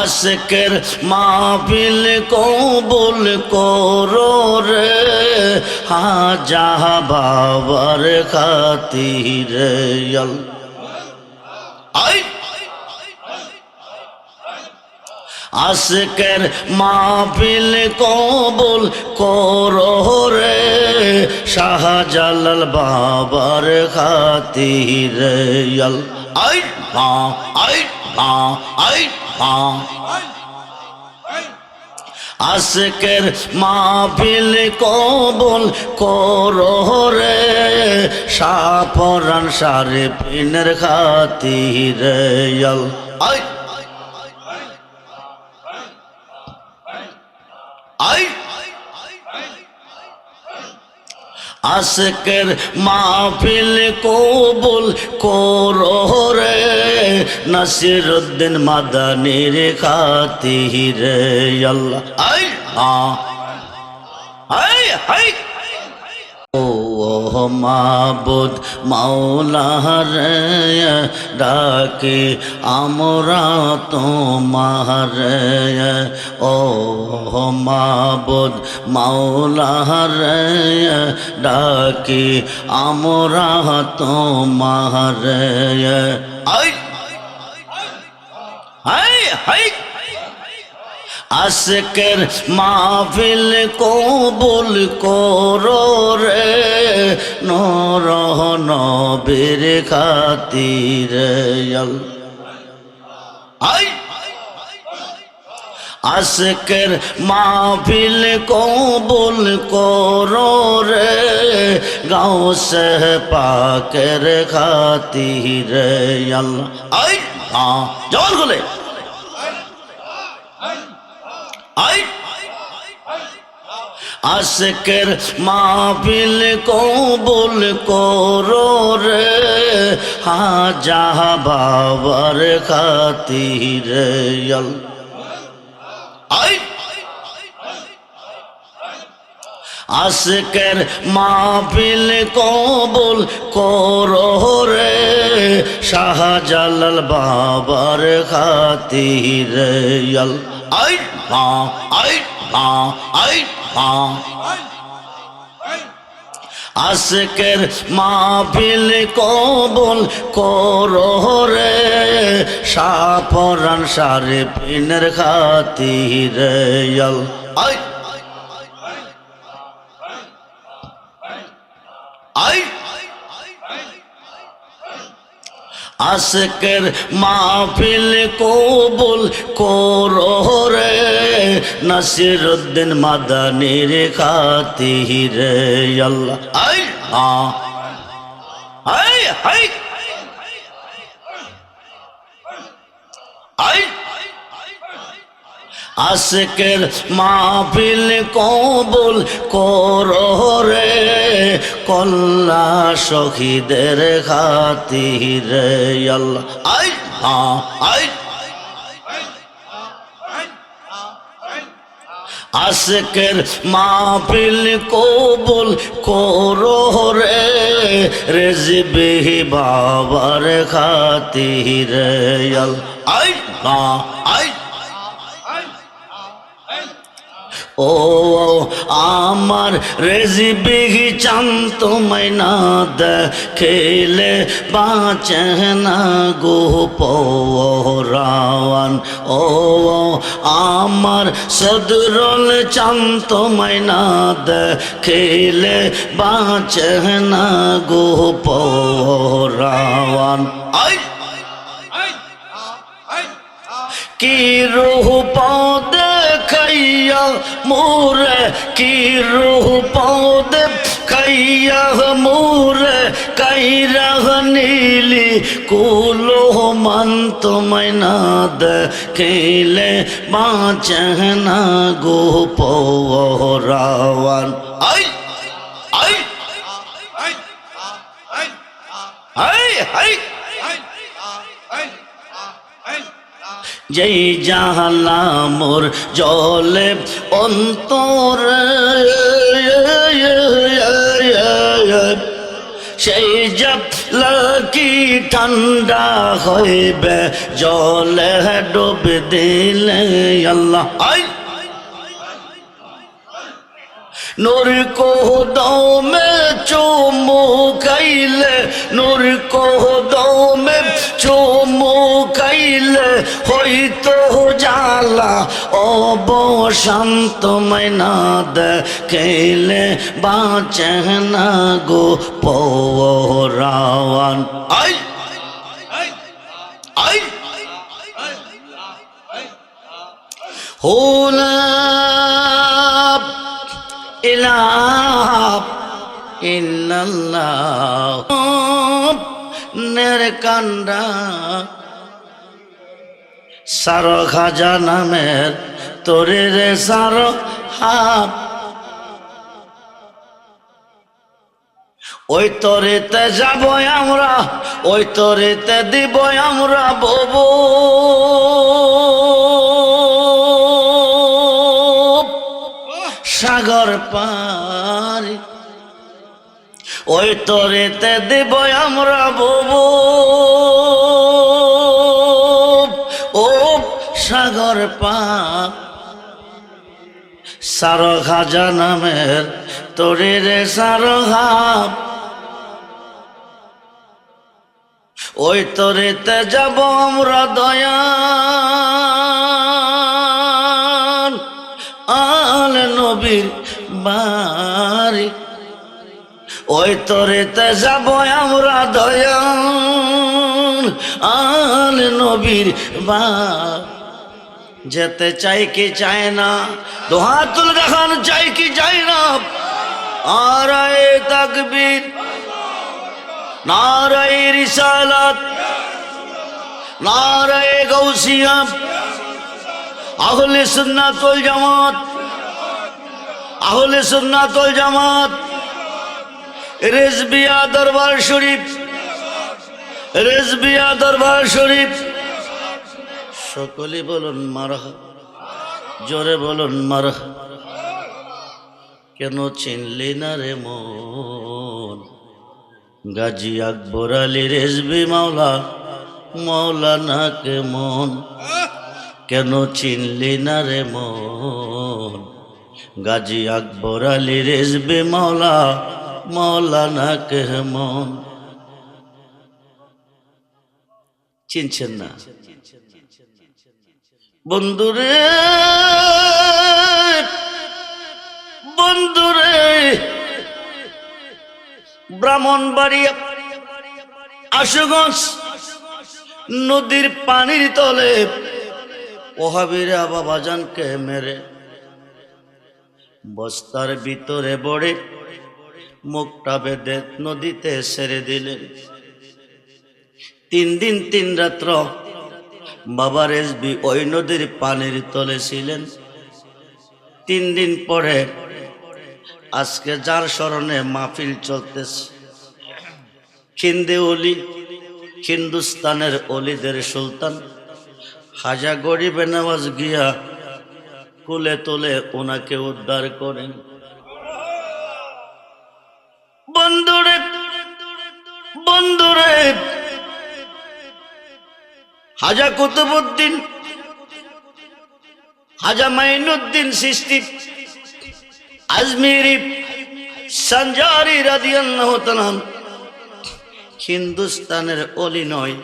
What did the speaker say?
আজকের মাহফিল কবুল করো রে। হাজা বাবার খাতিরে আই। আজকের মাহফিল কবুল করো রে। শাহজালাল বাবার খাতিরে আই আই আই, মা আজকের মাহফিল কবুল করো রে। সাপরান সারে পিনের খাতিরে আই আই আজকের মাহফিল কবুল করো রে। নাসিরুদ্দিন মাদানির খাতিরে আল্লাহ। আই আই আই মাবুদ মাওলা রে ডাকে, আমরা তোমার ও মাবুদ মাওলা রে ডাকে, আমরা তোমার হাই হাই। আজকের মাহফিল কবুল করো রে। নর নবীর খাতির আই। আজকের মাহফিল কবুল করো রে। গাঁও সে পাকের খাতির, আল্লাহ। আই। জল গুলে। আই। আজকের মাহফিল কবুল করো রে, হাজা বাবার খাতির আই। আজকের মাহফিল কবুল করো রে, শাহজালাল বাবার খাতির মা আজকের মাহফিল কবুল করো রে সাপরান সারে পিনের খাতিরে আই আজকের মাহফিল কবুল করো রে। নাসিরুদ্দিন মাদানির খাতিরে, আল্লাহ। আই আই আই। আই, আজকের মাহফিল কবুল করো রে। কল্লা সখীদের খাতিরে, আল্লাহ। আই হ্যাঁ মাহফিল কবুল করো রে রেজবিহি বাবার খাতিরে আই আই। ও, আমার রেজি বিঘি চান তোমায় না খেলে বাঁচে না গো পরাওয়ান ও, আমার সদরল চান তোমায় না খেলে বাঁচে না গো আই! কি রুহ পদ খাইয়া মোরে কি রুহ পদ খাইয়া মোরে কাইরা নীলি কুলো মান তোমায় না দেখলে বাঁচে না গো পরাওয়ান আই আই আই আই যেই জাহালা মোর জলে অন্তর। সেই জব লাকি ঠান্ডা হইবে? জলে ডুব দিলে আল্লাহ আই নূর কো দৌ মে চুমু খাইলে নূর কো দৌ মে চুমু খাইলে হইতো জালা অবশান্ত মাইনা দেখলে বাঁচে না গো রাওান আই আই হুলা সার খাজা নামের তোরে রে সার হাপ ওই তরেতে যাব আমরা, ওই তোরে তে দিব আমরা বব। সাগর পা ওই তরেতে দিব আমরা ববু। ও সাগর পা। সার খাজা নামের তোরে রে সার ওই তরেতে যাব আমরা দয়া আল নবীর বাড়ি ওই তরেতে যাব আমরা দয়া আল নবীর বা। যেতে চাই কি চায় না দোহাত তুলে দেখান চাই কি চাই না। আর তাকবীর নারায় রিসালাত নারায় গৌসিয়া আহলে সুন্নাতুল জামাত, আহলে সুন্নাতুল জামাত। রেজবিয়া দরবার শরীফ, রেজবিয়া দরবার শরীফ। সকলে বলুন মারহ, জোরে বলুন মারহ। কেন চিনলি না রে মন? গাজী আকবর আলী রেজবি মাওলা মৌলানা কে মন। কেন চিনলি না রে মন? গাজী আকবর আলী রেজবি মাওলা মৌলানা কে মন। চিনছেন না? বন্ধুরে বন্ধুরে ব্রাহ্মণবাড়িয়া আশুগঞ্জ, নদীর পানির তলে, ওহাবিরা বাবাজানকে মেরে বস্তার ভিতরে বড়ে মুখটা বেঁধে নদীতে সেরে দিলেন। তিন দিন, তিন রাত্র বাবা রেসবি ওই নদীর পানির তলে ছিলেন। তিন দিন পরে আজকে যার স্মরণে মাহফিল চলতেছে। খিন্দে অলি, হিন্দুস্তানের অলিদের সুলতান হাজা গরিবে নামাজ গিয়া কুলে তোলে ওনাকে উদ্ধার করেন। হাজা কুতুবুদ্দিন হাজা মাইনুদ্দিন সৃষ্টি আজমিরি সঞ্জারি রাদিয়াল্লাহু হিন্দুস্তানের অলি নয়।